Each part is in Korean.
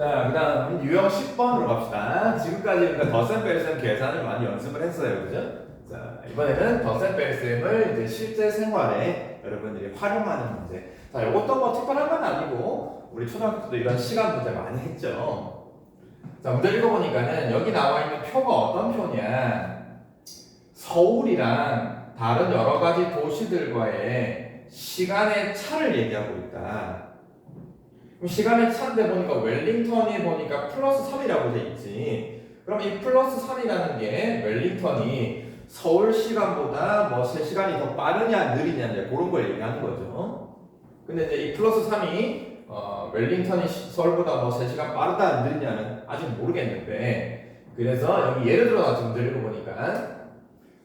자, 그 다음 유형 10번으로 갑시다. 지금까지 그러니까 더셈벨셈 계산을 많이 연습을 했어요. 그죠? 자, 이번에는 더셈벨셈을 이제 실제 생활에 여러분들이 활용하는 문제. 자, 이것도 뭐 특별한 건 아니고 우리 초등학교 때도 이런 시간 문제 많이 했죠. 자, 문제 읽어보니까는 여기 나와 있는 표가 어떤 표냐. 서울이랑 다른 여러 가지 도시들과의 시간의 차를 얘기하고 있다. 시간의 차인데 보니까 웰링턴이 보니까 플러스 3이라고 돼 있지. 그럼 이 플러스 3이라는 게 웰링턴이 서울 시간보다 뭐 3시간이 더 빠르냐 느리냐 이제 그런 걸 얘기하는 거죠. 근데 이제 이 플러스 3이 어, 웰링턴이 시- 서울보다 뭐 3시간 빠르다 느리냐는 아직 모르겠는데 그래서 여기 예를 들어 나 지금 들고 보니까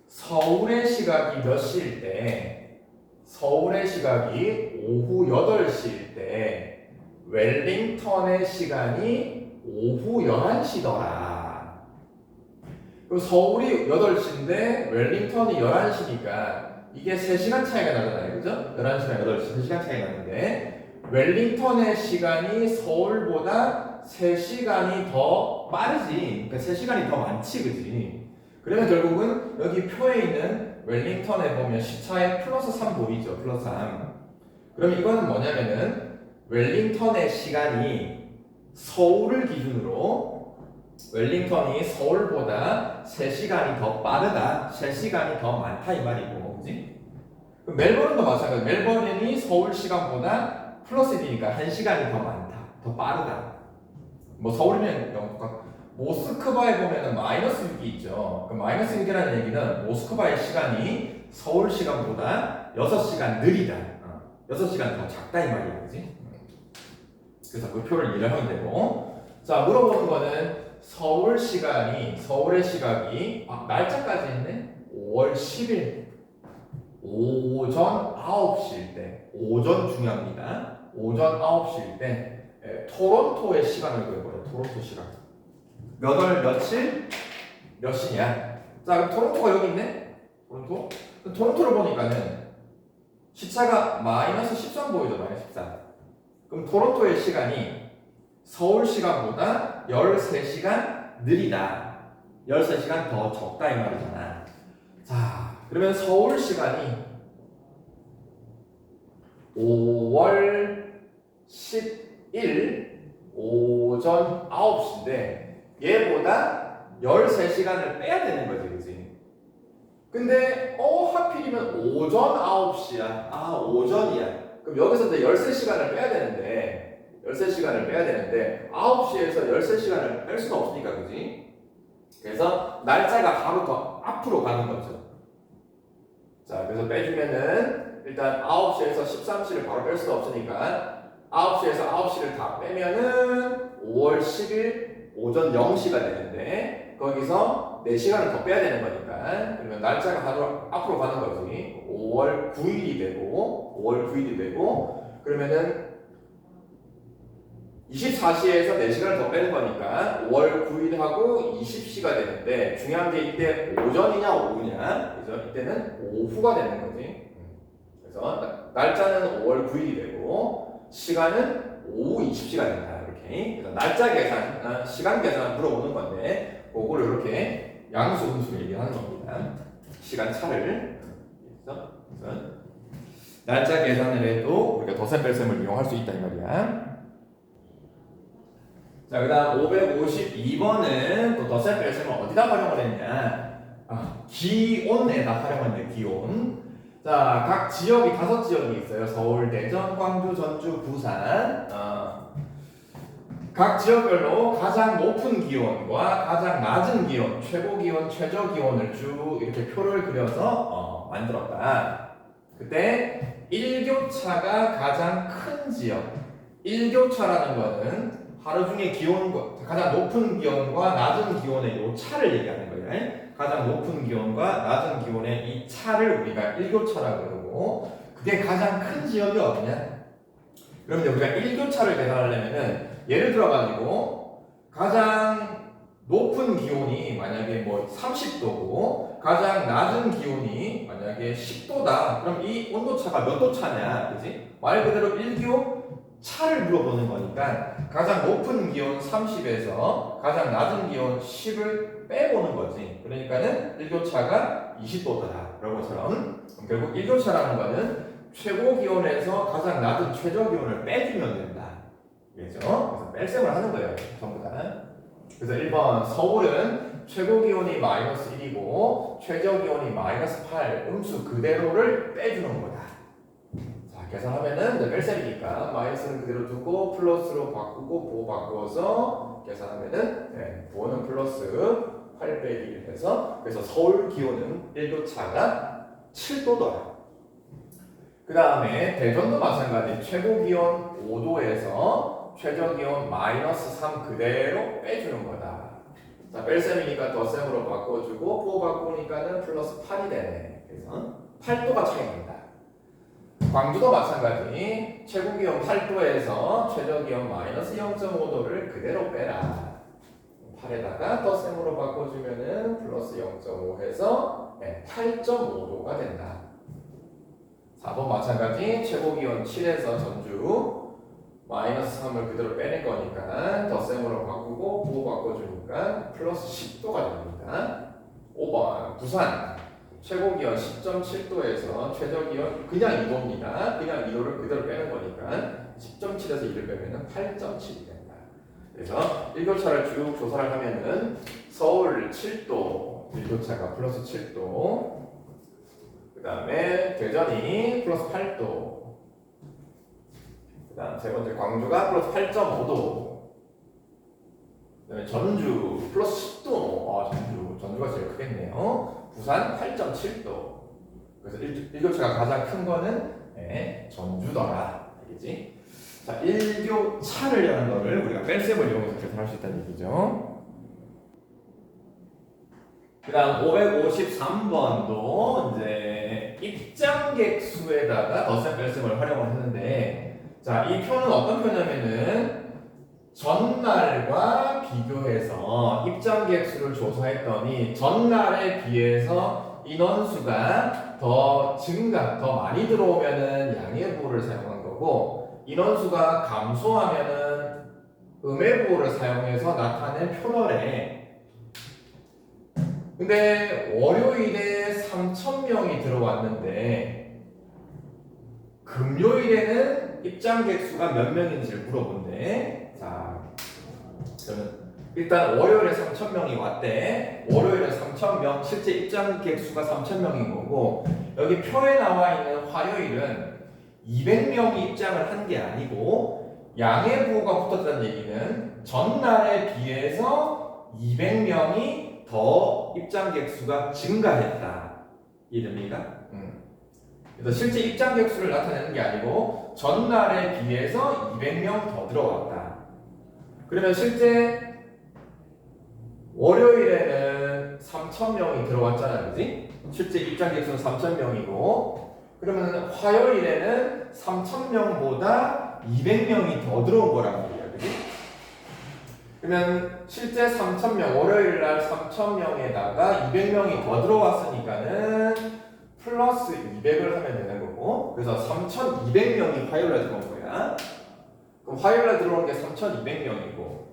서울의 시각이 몇 시일 때 서울의 시각이 오후 8시일 때 웰링턴의 시간이 오후 11시더라. 그럼 서울이 8시인데 웰링턴이 11시니까 이게 3시간 차이가 나잖아요. 그죠? 11시간 8시 3시간 차이가 나는데 웰링턴의 시간이 서울보다 3시간이 더 빠르지. 그러니까 3시간이 더 많지. 그지? 그러면 결국은 여기 표에 있는 웰링턴에 보면 시차에 플러스 3 보이죠? 플러스 3. 그럼 이거는 뭐냐면은 웰링턴의 시간이 서울을 기준으로 웰링턴이 서울보다 3시간이 더 빠르다, 3시간이 더 많다 이 말이고, 그지? 멜버른도 마찬가지. 멜버른이 서울 시간보다 플러스 1이니까 1시간이 더 많다, 더 빠르다. 뭐 서울이면 영국과 모스크바에 보면은 마이너스 6이 있죠. 그 마이너스 6이라는 얘기는 모스크바의 시간이 서울 시간보다 6시간 느리다. 어, 6시간 더 작다 이 말이에요. 그지? 그래서 그 표를 이해하면 되고. 자, 물어보는 거는 서울 시간이, 서울의 시각이, 아, 날짜까지 있네? 5월 10일. 오전 9시일 때. 오전 중요합니다. 오전 9시일 때. 에, 토론토의 시간을 구해보래. 토론토 시간. 몇 월 며칠 몇 시냐? 자, 토론토가 여기 있네? 토론토? 토론토를 보니까는 시차가 마이너스 13 보이죠? 마이너스 14. 그럼 토론토의 시간이 서울 시간보다 13시간 느리다. 13시간 더 적다 이 말이잖아. 자, 그러면 서울 시간이 5월 10일 오전 9시인데 얘보다 13시간을 빼야 되는 거지, 그지? 근데 어 하필이면 오전 9시야. 아, 오전이야. 그럼 여기서 이제 13시간을 빼야 되는데 13시간을 빼야 되는데 9시에서 13시간을 뺄 수는 없으니까 그지? 그래서 날짜가 하루 더 앞으로 가는 거죠. 자, 그래서 빼주면은 일단 9시에서 13시를 바로 뺄 수는 없으니까 9시에서 9시를 다 빼면은 5월 10일 오전 0시가 되는데 거기서 4시간을 더 빼야 되는 거니까. 그러면 날짜가 하루 앞으로 가는 거지 5월 9일이 되고 5월 9일이 되고 그러면은 24시에서 4시간을 더 빼는 거니까 5월 9일하고 20시가 되는데 중요한 게 이때 오전이냐 오후냐. 그죠? 이때는 오후가 되는 거지. 그래서 나- 날짜는 5월 9일이 되고 시간은 오후 20시가 된다 이렇게. 그래서 날짜 계산, 아, 시간 계산 물어보는 건데 그거를 양수 분수 얘기하는 겁니다 시간 차를 그래서 날짜 계산을 해도 우리가 더셈뺄셈을 이용할 수 있다 이 말이야 자, 그 다음 552번은 또 더셈뺄셈을 어디다 활용을 했냐? 아, 기온에다 활용했네, 기온. 자, 각 지역이 다섯 지역이 있어요. 서울, 대전, 광주, 전주, 부산. 어, 각 지역별로 가장 높은 기온과 가장 낮은 기온, 최고 기온, 최저 기온을 쭉 이렇게 표를 그려서 어, 만들었다. 그때 일교차가 가장 큰 지역. 일교차라는 거는 하루 중에 기온과 가장 높은 기온과 낮은 기온의 이 차를 얘기하는 거예요. 가장 높은 기온과 낮은 기온의 이 차를 우리가 일교차라고 그러고 그게 가장 큰 지역이 어디냐? 그럼 우리가 일교차를 계산하려면은 예를 들어 가지고 가장 높은 기온이 만약에 뭐 30도고 가장 낮은 기온이 만약에 10도다. 그럼 이 온도 차가 몇 도 차냐? 그지? 말 그대로 1교 차를 물어보는 거니까 가장 높은 기온 30에서 가장 낮은 기온 10을 빼보는 거지. 그러니까는 일교차가 20도더라. 그런 것처럼 결국 일교차라는 거는 최고 기온에서 가장 낮은 최저 기온을 빼주면 된다. 알겠죠? 그래서 뺄셈을 하는 거예요. 전부 다. 그래서 1번 서울은 최고 기온이 마이너스 1이고 최저 기온이 마이너스 8 음수 그대로를 빼주는 거다. 자 계산하면은 뺄셈이니까 마이너스는 그대로 두고 플러스로 바꾸고 보호 바꿔서 계산하면은 네, 보호는 플러스 8 빼기 1 해서 그래서 서울 기온은 1도 차가 7도더라. 그 다음에 대전도 마찬가지 최고 기온 5도에서 최저 기온 마이너스 3 그대로 빼주는 거다. 자, 뺄셈이니까 덧셈으로 바꿔주고 보호 바꾸니까는 플러스 8이 되네. 그래서 8도가 차이 난다. 광주도 마찬가지 최고 기온 8도에서 최저 기온 마이너스 0.5도를 그대로 빼라. 8에다가 덧셈으로 바꿔주면은 플러스 0.5 해서 8.5도가 된다. 4번 마찬가지 최고 기온 7에서 전주 마이너스 3을 그대로 빼낸 거니까 덧셈으로 바꾸고 부호 바꿔주니까 플러스 10도가 됩니다. 5번 부산 최고 기온 10.7도에서 최저 기온 그냥 2도입니다. 그냥 2도를 그대로 빼는 거니까 10.7에서 2를 빼면은 8.7이 된다. 그래서 일교차를 쭉 조사를 하면은 서울 7도 일교차가 플러스 7도 그 다음에 대전이 플러스 8도. 그 다음 세 번째 광주가 플러스 8.5도. 그 다음에 전주 플러스 10도. 아 전주. 전주가 제일 크겠네요. 부산 8.7도. 그래서 일, 일교차가 가장 큰 거는 네, 전주더라. 알겠지? 자 일교차를 하는 거를 우리가 뺄셈을 이용해서 계산할 수 있다는 얘기죠 그 다음 553번도 이제 입장객 수에다가 덧셈 뺄셈을 활용을 했는데 자, 이 표는 어떤 표냐면은 전날과 비교해서 입장객 수를 조사했더니 전날에 비해서 인원수가 더 증가, 더 많이 들어오면은 양해부호를 사용한 거고 인원수가 감소하면은 음해부호를 사용해서 나타낸 표절에 근데 월요일에 3,000명이 들어왔는데 금요일에는 입장객 수가 몇 명인지를 물어본대. 자, 그러면 일단 월요일에 3,000명이 왔대. 월요일에 3,000명, 실제 입장객 수가 3,000명인 거고 여기 표에 나와 있는 화요일은 200명이 입장을 한 게 아니고 양해 부호가 붙었다는 얘기는 전날에 비해서 200명이 더 입장객 수가 증가했다. 이해됩니까? 음. 그래서 실제 입장객 수를 나타내는 게 아니고 전날에 비해서 200명 더 들어왔다. 그러면 실제 월요일에는 3,000명이 들어왔잖아, 그지? 실제 입장객 수는 3,000명이고 그러면 화요일에는 3,000명보다 200명이 더 들어온 말이야, 그러면 실제 3,000명, 월요일 날 3,000명에다가 200명이 더 들어왔으니까는 플러스 200을 하면 되는 거고 그래서 3,200명이 화요일 날 들어온 거야. 그럼 화요일 날 들어오는 게 3,200명이고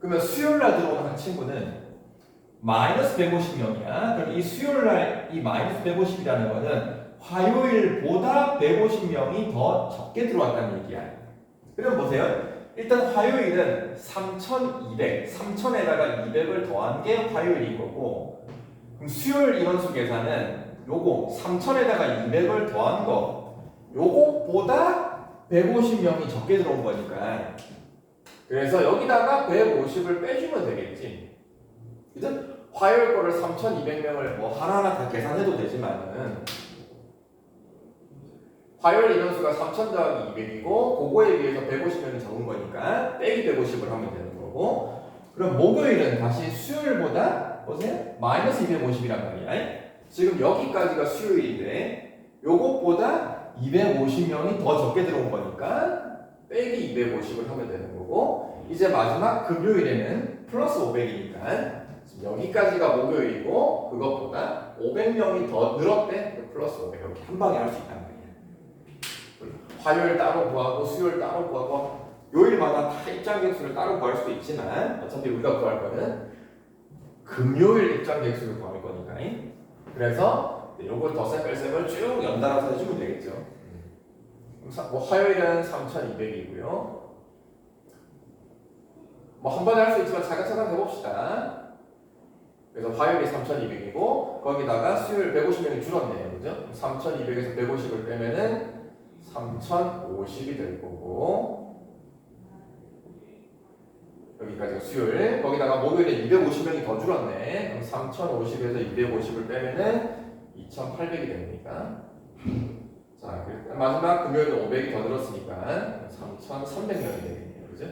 그러면 수요일 날 들어오는 한 친구는 마이너스 150명이야. 그럼 이 수요일 날 이 마이너스 150이라는 거는 화요일보다 150명이 더 적게 들어왔다는 얘기야. 그럼 보세요. 일단 화요일은 3,200, 3,000에다가 200을 더한 게 화요일인 거고 그럼 수요일 인원수 계산은 요거 3,000에다가 200을 더한 거 요거보다 150명이 적게 들어온 거니까 그래서 여기다가 150을 빼주면 되겠지 그죠? 화요일 거를 3,200명을 뭐 하나하나 다 계산해도 되지만은 화요일 인원수가 3,000 더하기 200이고 그거에 비해서 150명이 적은 거니까 빼기 150을 하면 되는 거고. 그럼 목요일은 다시 수요일보다 보세요 마이너스 250이란 말이야. 지금 여기까지가 수요일인데 요것보다 250명이 더 적게 들어온 거니까 빼기 250을 하면 되는 거고. 이제 마지막 금요일에는 플러스 500이니까 여기까지가 목요일이고 그것보다 500명이 더 늘었대. 플러스 500 이렇게 한 방에 할 수 있단 말이야 화요일 따로 구하고 수요일 따로 구하고 요일마다 다 입장 객수를 따로 구할 수도 있지만 어차피 우리가 구할 거는 금요일 입장 객수를 구할 거니까. 그래서 요걸 덧셈 뺄셈을 쭉 연달아서 해주면 되겠죠. 뭐 화요일은 3,200이고요. 뭐 한 번에 할 수 있지만 차근차근 해봅시다. 그래서 화요일이 3,200이고 거기다가 수요일 150명이 줄었네요. 그죠? 3,200에서 150을 빼면은 3,050이 될 거고. 여기까지가 수요일. 거기다가 목요일에 250명이 더 줄었네. 그럼 3,050에서 250을 빼면은 2,800이 됩니까? 자 마지막 금요일은 500이 더 늘었으니까 3,300명이 되겠네요. 그죠?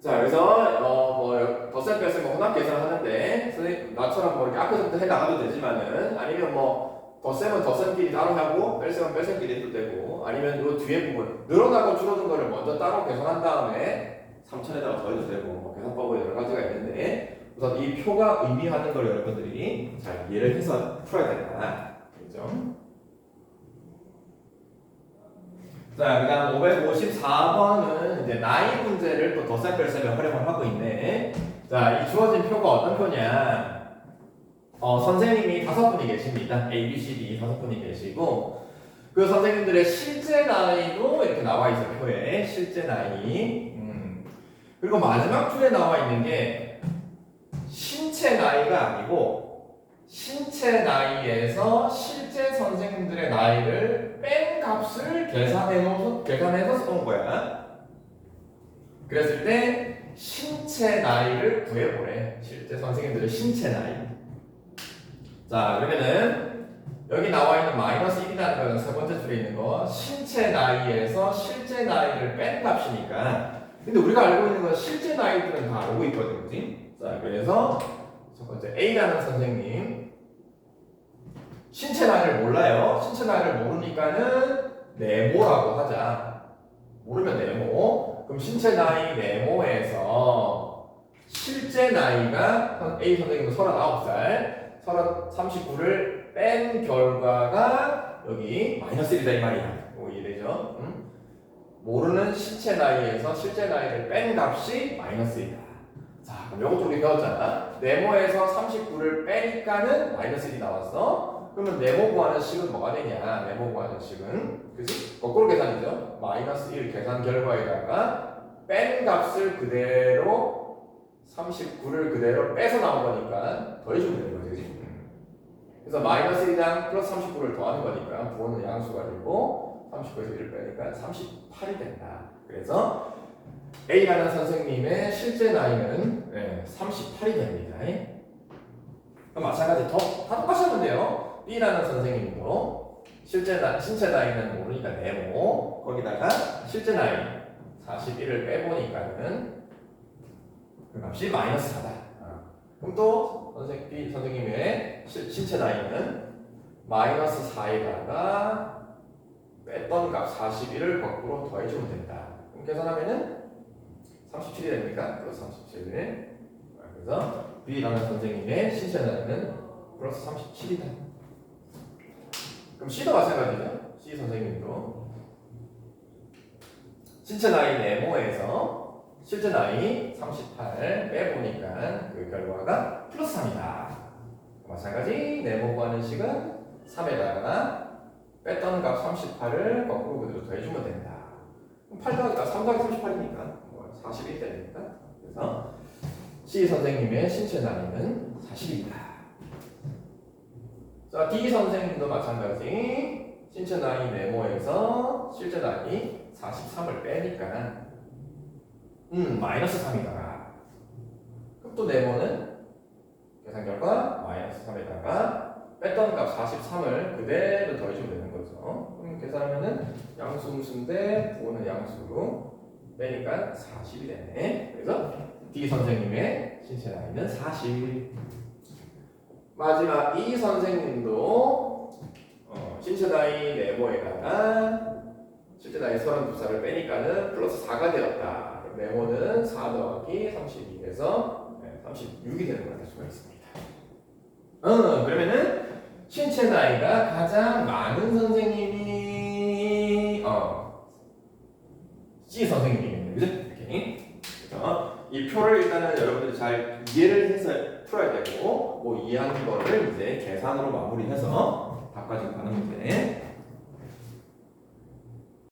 자 그래서 어뭐 덧셈 뺄셈 뭐 혼합 계산하는데 선생님 나처럼 뭐 이렇게 앞에서부터 해 나가도 되지만은 아니면 뭐 덧셈은 덧셈끼리 따로 하고 뺄셈은 뺄셈끼리 해도 되고 아니면 요 뒤에 부분 늘어나고 줄어든 거를 먼저 따로 계산한 다음에 3천에다가 더해도 되고 뭐 계산법은 여러 가지가 있는데 우선 이 표가 의미하는 걸 여러분들이 잘 이해를 해서 풀어야 된다 그죠? 자, 그 다음 554번은 이제 나이 문제를 또 덧셈 뺄셈에 활용을 하고 있네. 자, 이 주어진 표가 어떤 표냐? 어, 선생님이 다섯 분이 계십니다. A, B, C, D 다섯 분이 계시고, 그 선생님들의 실제 나이도 이렇게 나와 있어, 표에. 실제 나이. 음. 그리고 마지막 줄에 나와 있는 게 신체 나이가 아니고, 신체 나이에서 실제 선생님들의 나이를 뺀 값을 계산해 놓은 계산해서 써온 거야. 그랬을 때 신체 나이를 구해보래. 실제 선생님들의 신체 나이. 자 그러면은 여기 나와 있는 마이너스 1이라는 거는 세 번째 줄에 있는 거 신체 나이에서 실제 나이를 뺀 값이니까. 근데 우리가 알고 있는 건 실제 나이들은 다 알고 있거든, 그지? 자 그래서 첫 번째 A라는 선생님 신체 나이를 몰라요. 신체 나이를 모르니까는 네모라고 하자. 모르면 네모. 그럼 신체 나이 네모에서 실제 나이가 A 선생님은 39살, 39를 뺀 결과가 여기 마이너스 1이다 이 말이야. 이거 이해되죠? 응? 모르는 신체 나이에서 실제 나이를 뺀 값이 마이너스 1이다. 자, 그럼 좀 우리 배웠잖아. 네모에서 39를 빼니까는 마이너스 1이 나왔어. 그러면 네모 구하는 식은 뭐가 되냐? 네모 구하는 식은 그지? 거꾸로 계산이죠. 마이너스 1 계산 결과에다가 뺀 값을 그대로 39를 그대로 빼서 나온 거니까 더해주면 되는 거지, 그래서 마이너스 1이랑 플러스 39를 더하는 거니까 부호는 양수가 되고 39에서 1을 빼니까 38이 된다. 그래서 A라는 선생님의 실제 나이는 네, 38이 됩니다. 마찬가지 더, 다 똑같이 하면 돼요. B라는 선생님도 실제 나, 신체 나이는 모르니까 네모 거기다가 실제 나이 41을 빼보니까는 그 값이 마이너스 4다. 그럼 또 선생, B 선생님의 실, 신체 나이는 마이너스 4에다가 뺐던 값 41을 거꾸로 더해주면 된다. 그럼 계산하면은 37이 됩니까? 플러스 37. 그래서 B라는 선생님의 신체 나이는 플러스 37이다. 그럼 C도 마찬가지죠. C 선생님도 신체 나이 네모에서 실제 나이 38 빼보니까 그 결과가 플러스 3이다. 마찬가지 네모 구하는 식은 3에다가 뺐던 값 38을 거꾸로 그대로 더해주면 된다. 8 더하기, 아, 3 더하기 38이니까 뭐 41이 됩니까? 그래서 C 선생님의 신체 나이는 40입니다. 자, D 선생님도 마찬가지 신체 나이 네모에서 실제 나이 43을 빼니까 음 마이너스 3이다. 그럼 또 네모는 계산 결과 마이너스 3에다가 뺐던 값 43을 그대로 더해주면 되는 거죠. 그럼 계산하면은 양수 음수인데 부호는 양수로 빼니까 40이 되네. 그래서 D 선생님의 신체 나이는 40. 마지막 E 선생님도 어, 신체 나이 네모에다가 실제 나이 32살을 빼니까는 플러스 4가 되었다. 네모는 4 더하기 32에서 36이 되는 걸 알 수가 있습니다. 어, 그러면은 신체 나이가 가장 많은 선생님이 어 C 선생님이겠네요. 그죠? 이렇게. 그래서 이 표를 일단은 여러분들이 잘 이해를 해서 풀어야 되고 뭐 이해하는 거를 이제 계산으로 마무리해서 바꿔주고 가는 문제.